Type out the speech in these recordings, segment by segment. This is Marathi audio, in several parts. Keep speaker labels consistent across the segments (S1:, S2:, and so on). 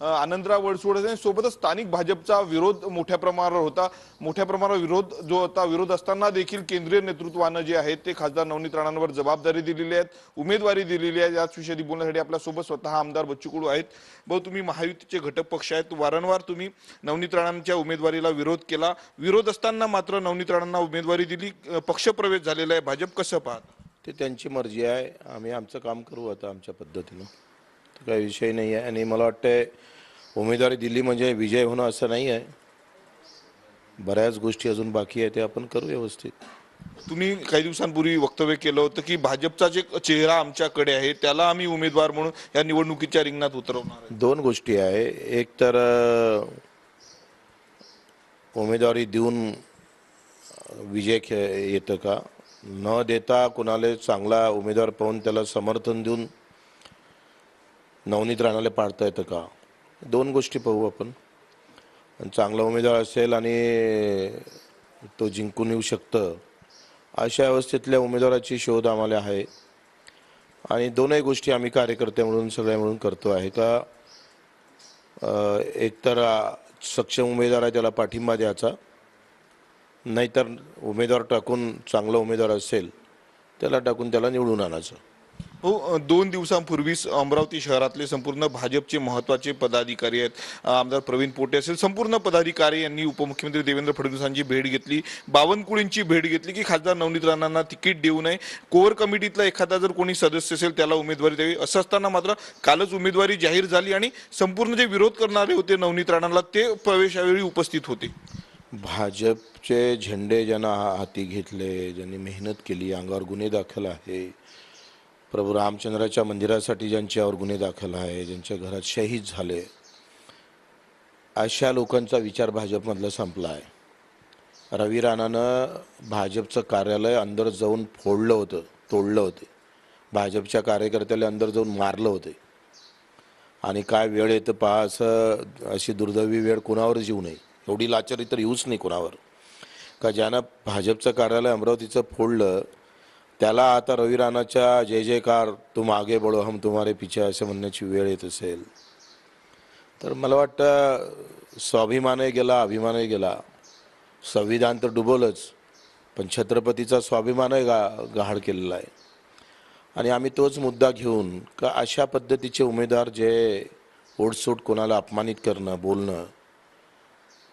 S1: आनंदराव वडसूड आणि सोबतच स्थानिक भाजपचा विरोध मोठ्या प्रमाणावर होता. मोठ्या प्रमाणावर विरोध जो होता विरोध असताना देखील केंद्रीय नेतृत्वानं जे आहे ते खासदार नवनीत राणांवर जबाबदारी दिलेली आहेत उमेदवारी दिलेली आहे. याच विषयी बोलण्यासाठी आपल्यासोबत स्वतः आमदार बच्चू कडू आहेत. भाऊ तुम्ही महायुतीचे घटक पक्ष आहेत. वारंवार तुम्ही नवनीत राणांच्या उमेदवारीला विरोध केला. विरोध असताना मात्र नवनीत राणांना उमेदवारी दिली. पक्षप्रवेश झालेला आहे. भाजप कसं पाहत?
S2: ते त्यांची मर्जी आहे. आम्ही आमचं काम करू आता आमच्या पद्धतीनं. काही विषय नाही आहे. आणि मला वाटतं उमेदवारी दिली म्हणजे विजय होणं असं नाही आहे. बऱ्याच गोष्टी अजून बाकी आहे ते आपण करू व्यवस्थित.
S1: तुम्ही काही दिवसांपूर्वी वक्तव्य केलं होतं की भाजपचा जे चेहरा आमच्याकडे आहे त्याला आम्ही उमेदवार म्हणून या निवडणुकीच्या रिंगणात उतरवणार
S2: दोन गोष्टी आहे. एक तर उमेदवारी देऊन विजय खे येतं का? न देता कुणाला चांगला उमेदवार पाहून त्याला समर्थन देऊन नवनीत राणाला पाडता येतं का? दोन गोष्टी पाहू आपण. चांगला उमेदवार असेल आणि तो जिंकून येऊ शकतं. अशा अवस्थेतल्या उमेदवाराची शोध आम्हाला आहे. आणि दोनही गोष्टी आम्ही कार्यकर्ते म्हणून सगळ्या मिळून करतो आहे. का एकतर सक्षम उमेदवार आहे त्याला पाठिंबा द्यायचा. नाहीतर उमेदवार टाकून चांगला उमेदवार असेल त्याला टाकून त्याला निवडून आणायचं.
S1: हो दोन दिवसांपूर्वीच अमरावती शहरातले संपूर्ण भाजपचे महत्त्वाचे पदाधिकारी आहेत. आमदार प्रवीण पोटे असेल. संपूर्ण पदाधिकारी यांनी उपमुख्यमंत्री देवेंद्र फडणवीसांची भेट घेतली. बावनकुळींची भेट घेतली की खासदार नवनीत राणांना तिकीट देऊ नये. कोर कमिटीतला एखादा जर कोणी सदस्य असेल त्याला उमेदवारी द्यावी. असं असताना मात्र कालच उमेदवारी जाहीर झाली आणि संपूर्ण जे विरोध करणारे होते नवनीत राणांना ते प्रवेशावेळी उपस्थित होते.
S2: भाजपचे झेंडे ज्यांना हाती घेतले ज्यांनी मेहनत केली अंगावर गुन्हे दाखल आहे प्रभू रामचंद्राच्या मंदिरासाठी ज्यांच्यावर गुन्हे दाखल आहे ज्यांच्या घरात शहीद झाले अशा लोकांचा विचार भाजपमधला संपला आहे. रवी राणानं भाजपचं कार्यालय अंदर जाऊन फोडलं होतं तोडलं होते. भाजपच्या कार्यकर्त्याला अंदर जाऊन मारलं होते. आणि काय वेळ येतं पहा असं अशी दुर्दैवी वेळ कोणावर येऊ नये एवढी लाचारी तर येऊच नाही कोणावर. का ज्यानं भाजपचं कार्यालय अमरावतीचं फोडलं त्याला आता रवी राणाच्या जय जयकार तुम आगे बळो हम तुम्हारे पिछे असं म्हणण्याची वेळ येत असेल. तर मला वाटतं स्वाभिमानही गेला अभिमानही गेला. संविधान तर डुबवलंच पण छत्रपतीचा स्वाभिमानही गा गहाळ केलेला आहे. आणि आम्ही तोच मुद्दा घेऊन का अशा पद्धतीचे उमेदवार जे ओढसूट कोणाला अपमानित करणं बोलणं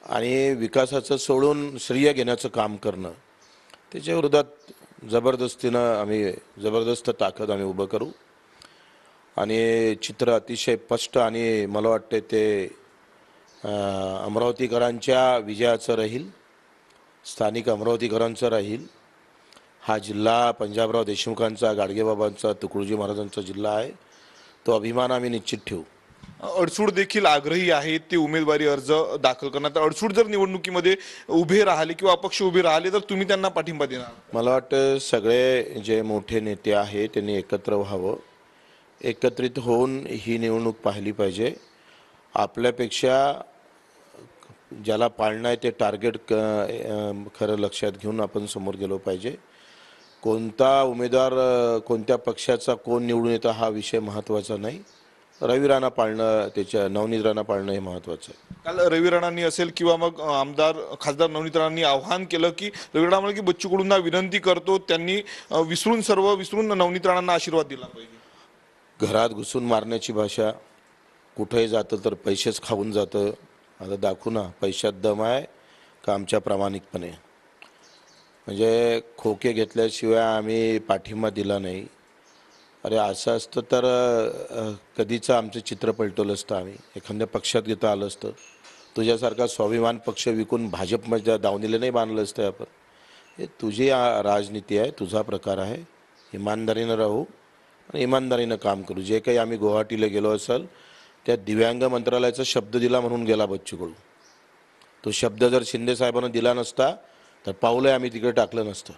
S2: आणि विकासाचं सोडून श्रेय घेण्याचं काम करणं त्याच्या विरोधात जबरदस्तीनं आम्ही जबरदस्त ताकद आम्ही उभं करू. आणि चित्र अतिशय स्पष्ट आणि मला वाटते ते अमरावतीकरांच्या विजयाचं राहील स्थानिक अमरावतीकरांचं राहील. हा जिल्हा पंजाबराव देशमुखांचा गाडगेबाबांचा तुकडोजी महाराजांचा जिल्हा आहे. तो अभिमान आम्ही निश्चित ठेवू.
S1: अडसूड देखील आग्रही आहेत ते उमेदवारी अर्ज दाखल करण्यात. अडसूड जर निवडणुकीमध्ये उभे राहिले किंवा अपक्ष उभे राहिले तर तुम्ही त्यांना पाठिंबा देणार
S2: मला वाटतं सगळे जे मोठे नेते आहेत त्यांनी एकत्र व्हावं. एकत्रित होऊन ही निवडणूक पाहिली पाहिजे. आपल्यापेक्षा ज्याला पाळणं आहे ते टार्गेट क खरं लक्षात घेऊन आपण समोर गेलो पाहिजे. कोणता उमेदवार कोणत्या पक्षाचा कोण निवडून येतो हा विषय महत्त्वाचा नाही. रवी राणा पाळणं त्याच्या नवनीत राणा पाळणं हे महत्त्वाचं आहे.
S1: काल रवी राणांनी असेल किंवा मग आमदार खासदार नवनीत राणांनी आव्हान केलं की रवी राणा की बच्चू कडूंना विनंती करतो त्यांनी विसरून सर्व विसरून नवनीत राणांना आशीर्वाद दिला पाहिजे.
S2: घरात घुसून मारण्याची भाषा कुठेही जातं तर पैसेच खाऊन जातं. आता दाखवू ना पैशात दम आहे का आमच्या प्रामाणिकपणे? म्हणजे खोके घेतल्याशिवाय आम्ही पाठिंबा दिला नाही. अरे असं असतं तर कधीचं आमचं चित्र पलटवलं असतं आम्ही. एखाद्या पक्षात घेता आलं असतं. तुझ्यासारखा स्वाभिमान पक्ष विकून भाजपमध्ये दावणीला नाही बांधलं असतं आपण. हे तुझी राजनीती आहे तुझा प्रकार आहे. इमानदारीनं राहू आणि इमानदारीनं काम करू. जे काही आम्ही गुवाहाटीला गेलो असेल त्या दिव्यांग मंत्रालयाचा शब्द दिला म्हणून गेला बच्चू कडू तो शब्द जर शिंदेसाहेबांना दिला नसता तर पावलं आम्ही तिकडे टाकलं नसतं.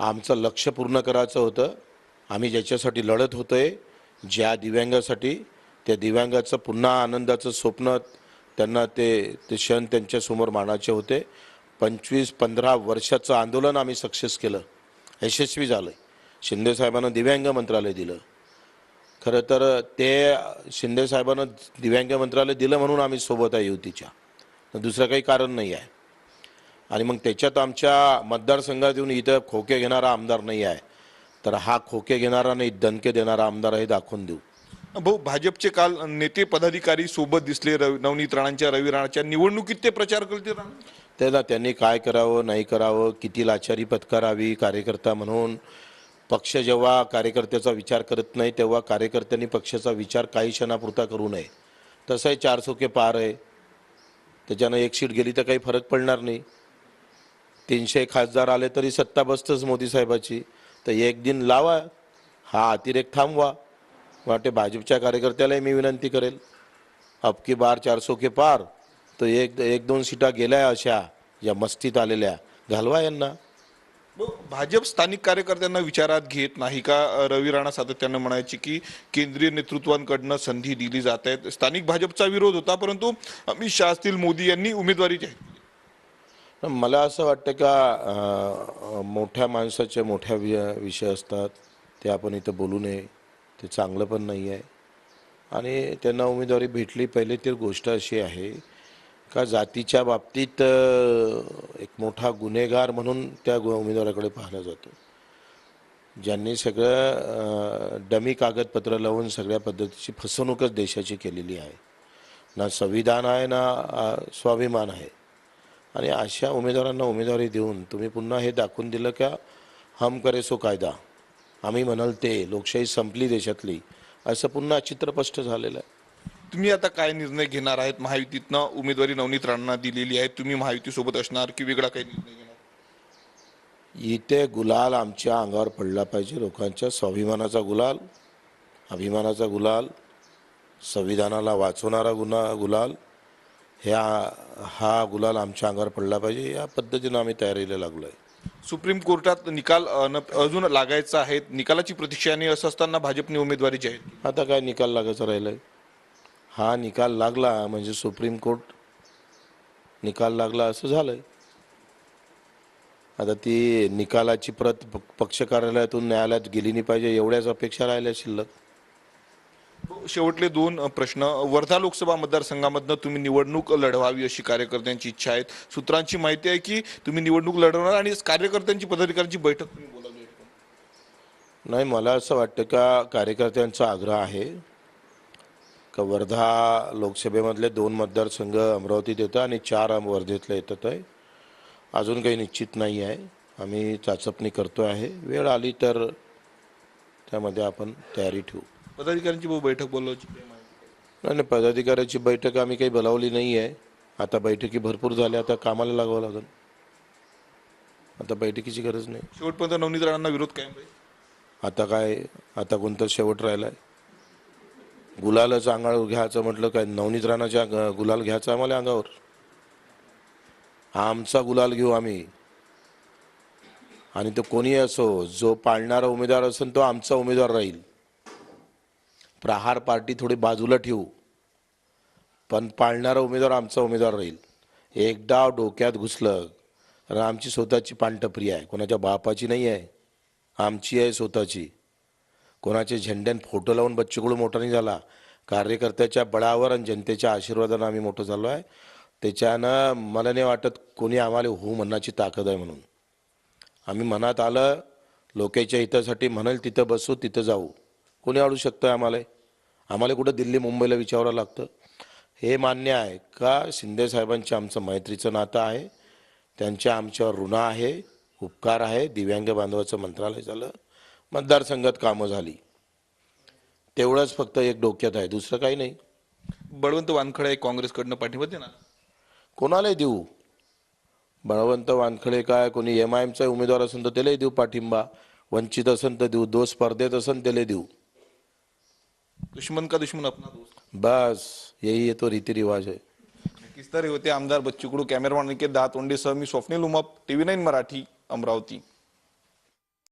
S2: आमचं लक्ष पूर्ण करायचं होतं. आम्ही ज्याच्यासाठी लढत होतोय ज्या दिव्यांगासाठी त्या दिव्यांगाचं पुन्हा आनंदाचं स्वप्न त्यांना ते ते क्षण त्यांच्यासमोर मानायचे होते. पंचवीस पंधरा वर्षाचं आंदोलन आम्ही सक्सेस केलं. यशस्वी झालं शिंदेसाहेबांना दिव्यांग मंत्रालय दिलं. खरं तर ते शिंदेसाहेबांना दिव्यांग मंत्रालय दिलं म्हणून आम्ही सोबत आहे युतीच्या. दुसरं काही कारण नाही आहे. आणि मग त्याच्यात आमच्या मतदारसंघात येऊन इथं खोके घेणारा आमदार नाही आहे. तर हा खोके घेणारा नाही दणके देणारा आमदार आहे दाखवून देऊ.
S1: भाऊ भाजपचे काल नेते पदाधिकारी सोबत दिसले रवी नवनीत राणांच्या रवी राणाच्या. निवडणुकीत ते प्रचार करतील राणा?
S2: त्याला त्यांनी काय करावं नाही करावं किती लाचारी पत्करावी कार्यकर्ता म्हणून. पक्ष जेव्हा कार्यकर्त्याचा विचार करत नाही तेव्हा कार्यकर्त्यांनी पक्षाचा विचार काही क्षणापुरता करू नये. तसंही चार चोके पार आहे. त्याच्यानं एक सीट गेली तर काही फरक पडणार नाही. तीनशे खासदार आले तरी सत्ता बसतंच मोदी साहेबाची. तर एक दिन लावा हा अतिरेक थांबवा. वाटे भाजपच्या कार्यकर्त्यालाही मी विनंती करेल. अबकी बार चारसो के पार तर एक एक दोन सीटा गेल्या अशा या मस्तीत आलेल्या. घालवा यांना.
S1: भाजप स्थानिक कार्यकर्त्यांना विचारात घेत नाही का? रवी राणा सातत्यानं म्हणायची की केंद्रीय नेतृत्वांकडनं संधी दिली जात आहेत. स्थानिक भाजपचा विरोध होता परंतु अमित शहा असतील मोदी यांनी उमेदवारी जाहीर
S2: मला असं वाटतं का मोठ्या माणसाचे मोठ्या वि- विषय असतात. ते आपण इथं बोलू नये. ते चांगलं पण नाही आहे. आणि त्यांना उमेदवारी भेटली पहिले तर गोष्ट अशी आहे का जातीच्या बाबतीत एक मोठा गुन्हेगार म्हणून त्या गु- उमेदवाराकडे पाहिला जातो. ज्यांनी सगळं डमी कागदपत्र लावून सगळ्या पद्धतीची फसवणूकच देशाची केलेली आहे. ना संविधान आहे ना स्वाभिमान आहे. आणि अशा उमेदवारांना उमेदवारी देऊन तुम्ही पुन्हा हे दाखवून दिलं का हम करे सो कायदा. आम्ही म्हणाल ते लोकशाही संपली देशातली. असं पुन्हा चित्र स्पष्ट झालेलं आहे.
S1: तुम्ही आता काय निर्णय घेणार आहेत? महायुतीतनं उमेदवारी नवनीत राणांना दिलेली आहे. तुम्ही महायुतीसोबत असणार की वेगळा काही निर्णय घेणार?
S2: इथे गुलाल आमच्या अंगावर पडला पाहिजे लोकांच्या. स्वाभिमानाचा गुलाल अभिमानाचा गुलाल संविधानाला वाचवणारा गुन्हा गुलाल ह्या हा गुलाल आमच्या अंगावर पडला पाहिजे या पद्धतीनं आम्ही तयारीला लागलो आहे
S1: सुप्रीम कोर्टात निकाल न- अजून लागायचा आहे निकालाची प्रतीक्षा आणि असं असताना भाजपने उमेदवारी जाहीर.
S2: आता काय निकाल लागायचा राहिलाय? हा निकाल लागला म्हणजे सुप्रीम कोर्ट निकाल लागला असं झालंय. आता ती निकालाची प्रत पक्ष कार्यालयातून न्यायालयात गेली नाही पाहिजे एवढ्याच अपेक्षा राहिल्या शिल्लक.
S1: शेवटले दोन प्रश्न. वर्धा लोकसभा मतदारसंघामधनं तुम्ही निवडणूक लढवावी अशी कार्यकर्त्यांची इच्छा आहे सूत्रांची माहिती आहे की तुम्ही निवडणूक लढवणार आणि कार्यकर्त्यांची पदाधिकाऱ्यांची बैठक तुम्ही बोलावली
S2: नाही मला असं वाटतं का कार्यकर्त्यांचा आग्रह आहे. का वर्धा लोकसभेमधले दोन मतदारसंघ अमरावतीत येतं आणि चार वर्धेतलं वर्धेतले येतात आहे. अजून काही निश्चित नाही आहे. आम्ही चाचपणी करतो आहे. वेळ आली तर त्यामध्ये आपण तयारी ठेवू.
S1: पदाधिकाऱ्यांची बहु बैठक बोलवायची काही माहिती आहे?
S2: नाही नाही पदाधिकाऱ्याची बैठक आम्ही काही बोलावली नाही आहे आता बैठकी भरपूर झाल्या आता कामाला लागावं लागेल. आता बैठकीची गरज नाही.
S1: शेवटपर्यंत नवनीत राणांना विरोध कायम राहील?
S2: आता काय आता कोणतं शेवट राहिलाय. गुलालच अंगावर घ्यायचं म्हटलं काय नवनीत राणाच्या ग- गुलाल घ्यायचा आम्हाला अंगावर? आमचा गुलाल घेऊ आम्ही. आणि तो कोणी असो जो पाळणारा उमेदवार असेल तो आमचा उमेदवार राहील. प्रहार पार्टी थोडी बाजूला ठेवू. पण पाळणारा उमेदवार आमचा उमेदवार राहील. एक डाव डोक्यात घुसलं आणि आमची स्वतःची पानटपरी आहे. कोणाच्या बापाची नाही आहे. आमची आहे स्वतःची. कोणाचे झेंड्यान फोटो लावून बच्चूकडू मोठा नाही झाला. कार्यकर्त्याच्या बळावर आणि जनतेच्या आशीर्वादानं आम्ही मोठं झालो आहे. त्याच्यानं मला नाही वाटत कोणी आम्हाला हो म्हणण्याची ताकद आहे म्हणून. आम्ही मनात आलं लोकांच्या हितासाठी म्हणाल तिथं बसू तिथं जाऊ. कोणी अडू शकतं आम्हाला? आम्हाला कुठं दिल्ली मुंबईला विचारावं लागतं. हे मान्य आहे का? शिंदे साहेबांच्या आमचं मैत्रीचं नातं आहे. त्यांच्या आमच्यावर ऋण आहे उपकार आहे. दिव्यांग बांधवाचं मंत्रालय झालं. मतदारसंघात कामं झाली. तेवढंच फक्त एक डोक्यात आहे दुसरं काही नाही.
S1: बळवंत वानखडे काँग्रेसकडनं पाठिंबा देणार
S2: कोणालाही देऊ. बळवंत वानखडे काय कोणी एम आय एमचा उमेदवार असेल तर त्यालाही देऊ पाठिंबा. वंचित असेल तर देऊ दो स्पर्धेत असेल त्याला देऊ.
S1: दुश्मन का दुश्मन अपना दोस्त?
S2: बस यही ये तो रीतिरिवाज है।
S1: नक्कीच तर हे होते आमदार बच्चूकडू कॅमेरामॅन निकेत दातोंडेसह मी स्वप्नील उमप टीव्ही नाईन मराठी अमरावती।